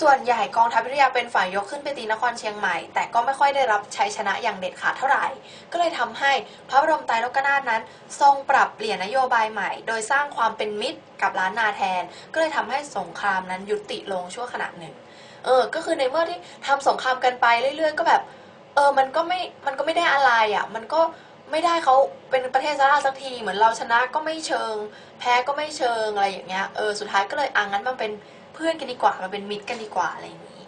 ส่วนใหญ่กองทัพอยุธยาเป็นฝ่ายยกขึ้นไปตีนครเชียงใหม่ แต่ก็ไม่ค่อยได้รับชัยชนะอย่างเด็ดขาดเท่าไหร่ ก็เลยทำให้พระบรมไตรโลกนาถนั้น ทรงปรับเปลี่ยนนโยบายใหม่ โดยสร้างความเป็นมิตรกับล้านนาแทน ก็เลยทำให้สงครามนั้นยุติลงชั่วขณะหนึ่ง เออ ก็คือในเมื่อที่ทำสงครามกันไปเรื่อย ๆ ก็แบบ เออ มันก็ไม่ มันก็ไม่ได้อะไรอะ มันก็ไม่ได้เขาเป็นประเทศซะสักทีเหมือนเราชนะก็ไม่เชิง แพ้ก็ไม่เชิงอะไรอย่างเงี้ย เออ สุดท้ายก็เลยอะงั้นมันเป็น เพื่อนกันดีกว่ามันเป็นมิตรกันดีกว่าอะไรอย่างนี้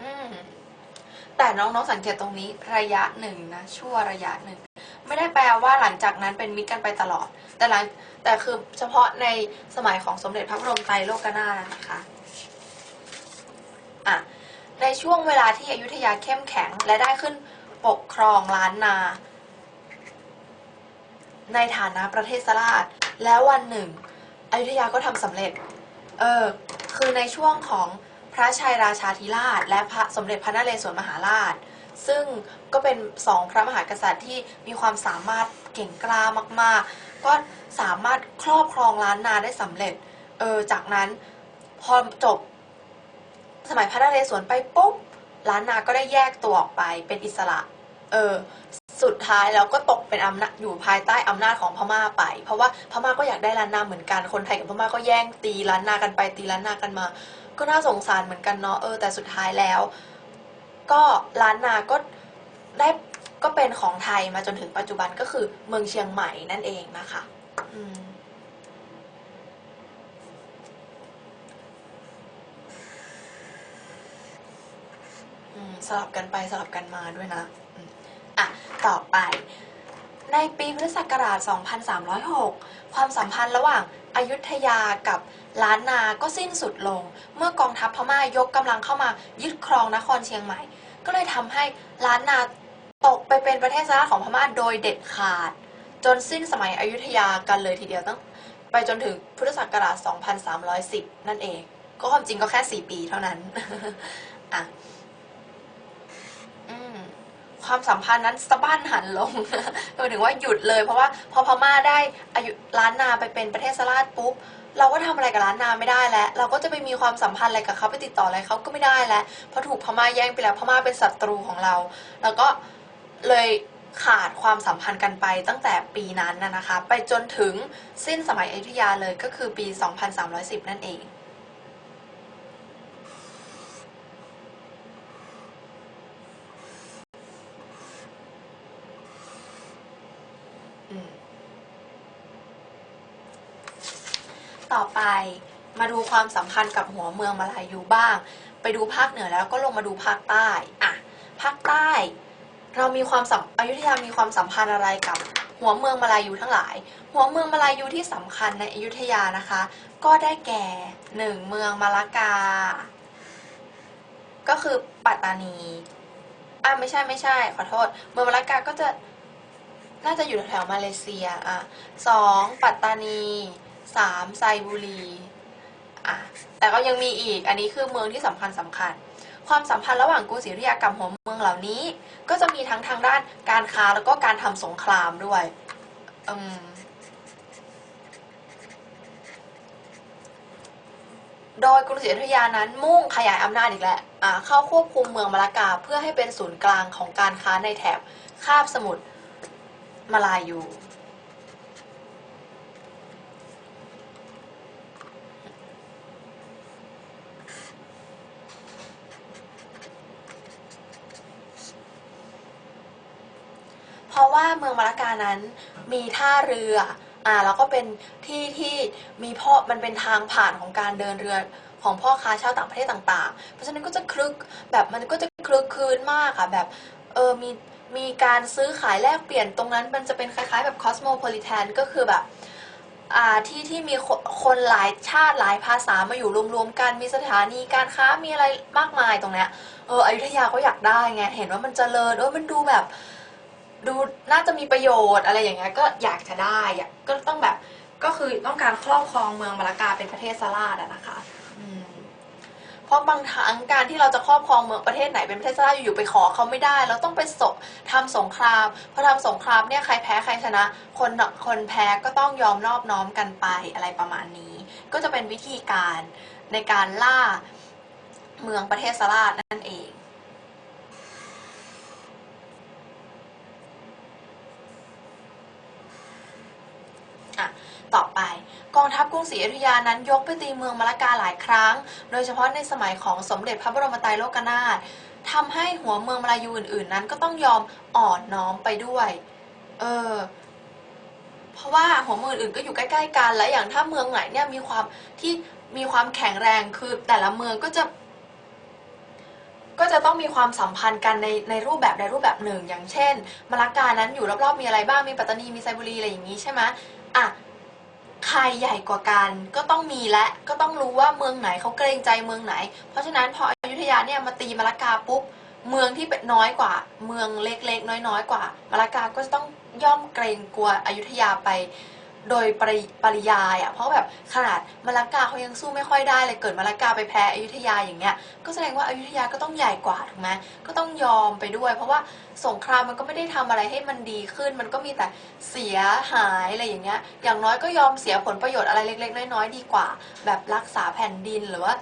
อืมแต่น้องๆสังเกตตรงนี้ระยะหนึ่งนะชั่วระยะหนึ่งไม่ได้แปลว่าหลังจากนั้นเป็นมิตรกันไปตลอด แต่หลังแต่คือเฉพาะในสมัยของสมเด็จพระบรมไตรโลกนาถนะคะอะในช่วงเวลาที่อยุธยาเข้มแข็งและได้ขึ้นปกครองล้านนา ในฐานะประเทศราช แล้ววันหนึ่งอยุธยาก็ทำสำเร็จ เออ คือในช่วงของพระชัยราชาธิราช และพระสมเด็จพระนเรศวรมหาราช ซึ่งก็เป็นสองพระมหากษัตริย์ที่มีความสามารถเก่งกล้ามาก ๆ ก็สามารถครอบครองล้านนาได้สำเร็จ เออ จากนั้นพอจบ สมัยพระนเรศวรไปปุ๊บล้านนาก็ได้แยกตัวออกไปเป็นอิสระ เออ สุดท้ายแล้วก็ตกเป็นอำนาจอยู่ภายใต้อำนาจของพม่าไป เพราะว่าพม่าก็อยากได้ล้านนาเหมือนกันคนไทยกับพม่าก็แย่งตีล้านนากันไปตีล้านนากันมา ก็น่าสงสารเหมือนกันเนาะเออแต่สุดท้ายแล้ว ก็ล้านนาก็ได้ก็เป็นของไทยมาจนถึงปัจจุบันก็คือเมืองเชียงใหม่นั่นเองนะคะอืมสลับกันไปสลับกันมาด้วยนะ ต่อไป ในปีพุทธศักราช 2306 ความสัมพันธ์ระหว่างอายุทยากับล้านนาก็สิ้นสุดลง เมื่อกองทัพพม่ายกกำลังเข้ามายึดครองนครเชียงใหม่ ก็เลยทำให้ล้านนาตกไปเป็นประเทศสาของพม่าโดยเด็ดขาด จนสิ้นสมัยอยุธยากันเลยทีเดียวตั้งไปจนถึงพุทธศักราช 2310 นั่นเอง ก็ความจริงก็แค่ 4 ปีเท่านั้น อะ ความสัมพันธ์นั้นสะบั้นหันลงหมายถึงว่าหยุดเลยเพราะว่าพอพม่าได้อายุล้านนาไปเป็นประเทศสลาดปุ๊บเราก็ทำอะไรกับล้านนาไม่ได้แล้ว เราก็จะไปมีความสัมพันธ์อะไรกับเขาไปติดต่ออะไรเขาก็ไม่ได้แล้วเพราะถูกพม่าแย่งไปแล้วพม่าเป็นศัตรูของเรา แล้วก็เลยขาดความสัมพันธ์กันไปตั้งแต่ปีนั้นนะนะคะ ไปจนถึงสิ้นสมัยอยุธยาเลยก็คือปี 2310 นั่นเอง ไปมาดูความสัมพันธ์กับหัวเมืองมาลายูบ้าง ไปดูภาคเหนือแล้วก็ลงมาดูภาคใต้อะภาคใต้ เรามีความสัมอยุธยามีความสัมพันธ์อะไรกับหัวเมืองมาลายูทั้งหลาย หัวเมืองมาลายูที่สำคัญในอยุธยานะคะ ก็ได้แก่หนึ่งเมืองมาลากา ก็คือปัตตานีอะไม่ใช่ไม่ใช่ขอโทษ เมืองมาลากาก็จะน่าจะอยู่แถวมาเลเซียอะสองปัตตานี สามไซบุรีอะแต่ก็ยังมีอีกอันนี้คือเมืองที่สำคัญสำคัญ ความสัมพันธ์ระหว่างกรุงศรีอยุธยากับหัวเมืองเหล่านี้ ก็จะมีทั้งทางด้านการค้าแล้วก็การทำสงครามด้วยอืมโดยกรุงศรีอยุธยานั้นมุ่งขยายอำนาจอีกแล้วอ่าเข้าควบคุมเมืองมาลากาเพื่อให้เป็นศูนย์กลางของการค้าในแถบคาบสมุทรมาลายู เพราะ ว่าเมืองมาลากานั้นมีท่าเรืออ่าแล้วก็เป็นที่ที่มีพ่อมันเป็นทางผ่านของการเดินเรือของพ่อค้าชาวต่างประเทศต่างๆ เพราะฉะนั้นก็จะคลึกแบบมันก็จะคลึกคืนมากอะแบบเออมีมีการซื้อขายแลกเปลี่ยนตรงนั้น มันจะเป็นคล้ายๆ แบบ cosmopolitan ก็คือแบบอ่าที่ที่มีคนคนหลายชาติหลายภาษามาอยู่รวมๆกันมีสถานีการค้ามีอะไรมากมายตรงเนี้ยเอออยุธยาก็อยากได้ไงเห็นว่ามันเจริญเออมันดูแบบ ดูน่าจะมีประโยชน์อะไรอย่างเงี้ยก็อยากจะได้อยากก็ต้องแบบก็คือต้องการครอบครองเมืองมาลากาเป็นประเทศสลาดอะนะคะเพราะบางครั้งการที่เราจะครอบครองเมืองประเทศไหนเป็นประเทศชาติอยู่ๆไปขอเขาไม่ได้ เราต้องไปสงทำสงครามพอทำสงครามเนี่ยใครแพ้ใครชนะ คนคนแพ้ก็ต้องยอมนอบน้อมกันไปอะไรประมาณนี้ ก็จะเป็นวิธีการในการล่าเมืองประเทศสลาดนั่นเอง อะ ต่อไปก องทัพกรุงศรีอยุธยานั้นยกไปตีเมืองมะละกาหลายครั้ง โดยเฉพาะในสมัยของสมเด็จพระบรมไตรโลกนาถทำให้หัวเมืองมลายูอื่น ๆ นั้นก็ต้องยอมอ่อนน้อมไปด้วย เออ เพราะว่าหัวเมืองอื่นก็อยู่ใกล้ๆกัน และอย่างถ้าเมืองไหนเนี่ยมีความที่มีความแข็งแรงคือแต่ละเมืองก็จะก็จะต้องมีความสัมพันธ์กันในในรูปแบบใดรูปแบบหนึ่ง อย่างเช่นมะละกานั้นอยู่รอบๆมีอะไรบ้างมีปัตตานีมีไซบุรีอะไรอย่างนี้ใช่ไหมอะ ใครใหญ่กว่ากันก็ต้องมีและก็ต้องรู้ว่าเมืองไหนเขาเกรงใจเมืองไหน เพราะฉะนั้นพออยุธยาเนี่ยมาตีมาละกาปุ๊บเมืองที่เป็นน้อยกว่า เมืองเล็กๆ น้อยๆกว่ามาละกาก็จะต้องย่อมเกรงกลัวอยุธยาไป โดยปริปริยายอะเพราะแบบขนาดมะละกาเขายังสู้ไม่ค่อยได้เลยเกิดมะละกาไปแพ้อยุธยาอย่างเงี้ยก็แสดงว่าอายุธยาก็ต้องใหญ่กว่าถูกไหมก็ต้องยอมไปด้วย เพราะว่าสงครามมันก็ไม่ได้ทำอะไรให้มันดีขึ้น มันก็มีแต่เสียหายอะไรอย่างเงี้ยอย่างน้อยก็ยอมเสียผลประโยชน์อะไรเล็ก ๆ น้อยๆดีกว่า แบบรักษาแผ่นดินหรือว่า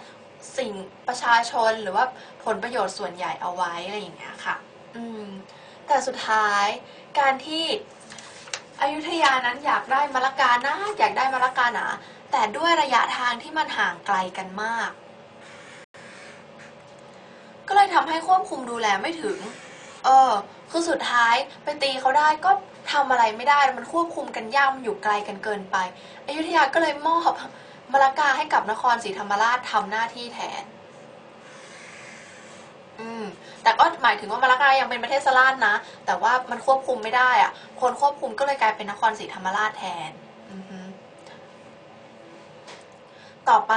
สิ่งประชาชนหรือว่าผลประโยชน์ส่วนใหญ่เอาไว้อะไรอย่างเงี้ยค่ะ อืมแต่สุดท้ายการที่ อยุธยานั้นอยากได้มะละกานะอยากได้มะละกาหนา แต่ด้วยระยะทางที่มันห่างไกลกันมาก ก็เลยทำให้ควบคุมดูแลไม่ถึง เออ คือสุดท้ายไปตีเขาได้ก็ทำอะไรไม่ได้มันควบคุมกันยากมันอยู่ไกลกันเกินไป อยุธยาก็เลยมอบมะละกาให้กับนครศรีธรรมราชทำหน้าที่แทน แต่ก็หมายถึงว่ามะละกายังเป็นประเทศสลาดนะ แต่ว่ามันควบคุมไม่ได้อะคนควบคุมก็เลยกลายเป็นนครศรีธรรมราชแทนต่อไป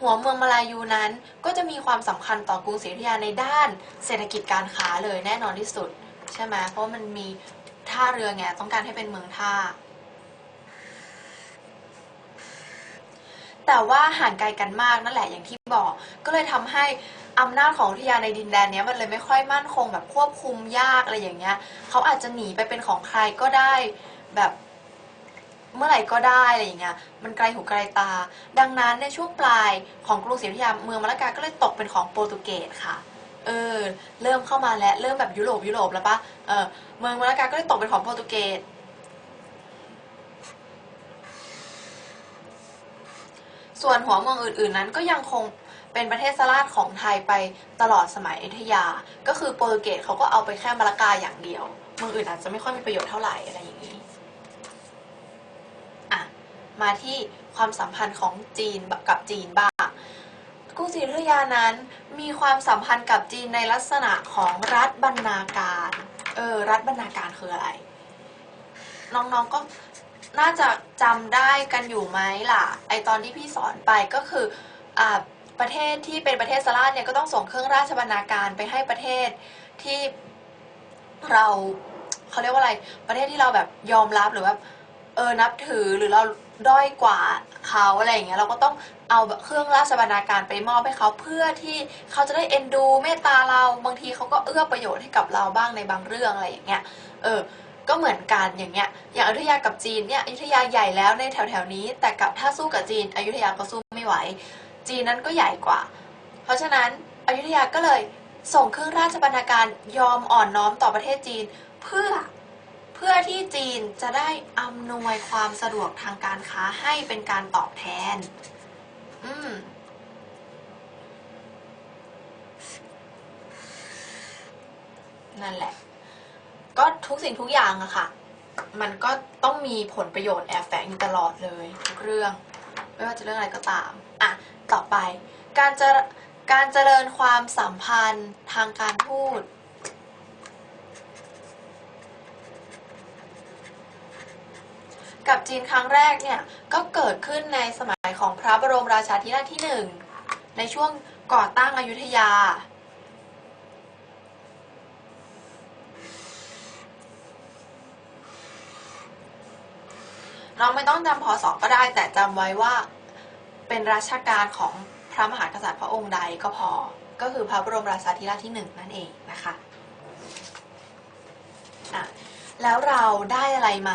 หัวเมืองมาลายูนั้น ก็จะมีความสำคัญต่อกรุงศรีอยุธยาในด้านเศรษฐกิจการค้าเลยแน่นอนที่สุด ใช่ไหมเพราะมันมีท่าเรือไงต้องการให้เป็นเมืองท่า แต่ว่าห่างไกลกันมากนั่นแหละอย่างที่บอก ก็เลยทำให้อำนาจของอยุธยาในดินแดนนี้มันเลยไม่ค่อยมั่นคงแบบควบคุมยากอะไรอย่างเงี้ยเขาอาจจะหนีไปเป็นของใครก็ได้แบบเมื่อไหร่ก็ได้อะไรอย่างเงี้ย มันไกลหูไกลตา ดังนั้นในช่วงปลายของกรุงศรีอยุธยาเมืองมะละกาก็เลยตกเป็นของโปรตุเกสค่ะ เออ เริ่มเข้ามาแล้วเริ่มแบบยุโรปยุโรปแล้วปะเออเมืองมะละกาก็เลยตกเป็นของโปรตุเกส ส่วนหัวเมืองอื่น ๆ นั้นก็ยังคงเป็นประเทศสลาดของไทยไปตลอดสมัยอยุธยา ก็คือโปรตุเกสเขาก็เอาไปแค่มะละกาอย่างเดียว เมืองอื่นอาจจะไม่ค่อยมีประโยชน์เท่าไหร่อะไรอย่างนี้อะมาที่ความสัมพันธ์ของจีนกับจีนบ้าง กรุงศรีอยุธยานั้นมีความสัมพันธ์กับจีนในลักษณะของรัฐบรรณาการ เออ รัฐบรรณาการคืออะไร น้องๆก็ น่าจะจำได้กันอยู่ไหมล่ะ ไอตอนที่พี่สอนไปก็คืออ่าประเทศที่เป็นประเทศสลาดเนี่ยก็ต้องส่งเครื่องราชบรรณาการไปให้ประเทศที่เราเขาเรียกว่าอะไร ประเทศที่เราแบบยอมรับหรือว่าเออนับถือหรือเราด้อยกว่าเขาอะไรอย่างเงี้ยเราก็ต้องเอาเครื่องราชบรรณาการไปมอบให้เขาเพื่อที่เขาจะได้เอ็นดูเมตตาเราบางทีเขาก็เอื้อประโยชน์ให้กับเราบ้างในบางเรื่องอะไรอย่างเงี้ยเออ ก็เหมือนกันอย่างเงี้ยอย่างอยุธยากับจีนเนี่ยอยุธยาใหญ่แล้วในแถวๆนี้ แต่กับถ้าสู้กับจีนอยุธยาก็สู้ไม่ไหว จีนนั้นก็ใหญ่กว่า เพราะฉะนั้นอยุธยาก็เลยส่งเครื่องราชบรรณาการยอมอ่อนน้อมต่อประเทศจีนเพื่อเพื่อที่จีนจะได้อำนวยความสะดวกทางการค้าให้เป็นการตอบแทน อืมนั่นแหละ ก็ทุกสิ่งทุกอย่างอะค่ะ มันก็ต้องมีผลประโยชน์แอบแฝงอยู่ตลอดเลยทุกเรื่อง ไม่ว่าจะเรื่องอะไรก็ตามอะต่อไป การจะการเจริญความสัมพันธ์ทางการทูตกับจีนครั้งแรกเนี่ย ก็เกิดขึ้นในสมัยของพระบรมราชาธิราชที่หนึ่งในช่วงก่อตั้งอยุธยา เราไม่ต้องจำพศก็ได้ แต่จำไว้ว่าเป็นราชการของพระมหากษัตริย์พระองค์ใดก็พอ ก็คือพระบรมราชาธิราชที่หนึ่งนั่นเองนะคะอะแล้วเราได้อะไรไหม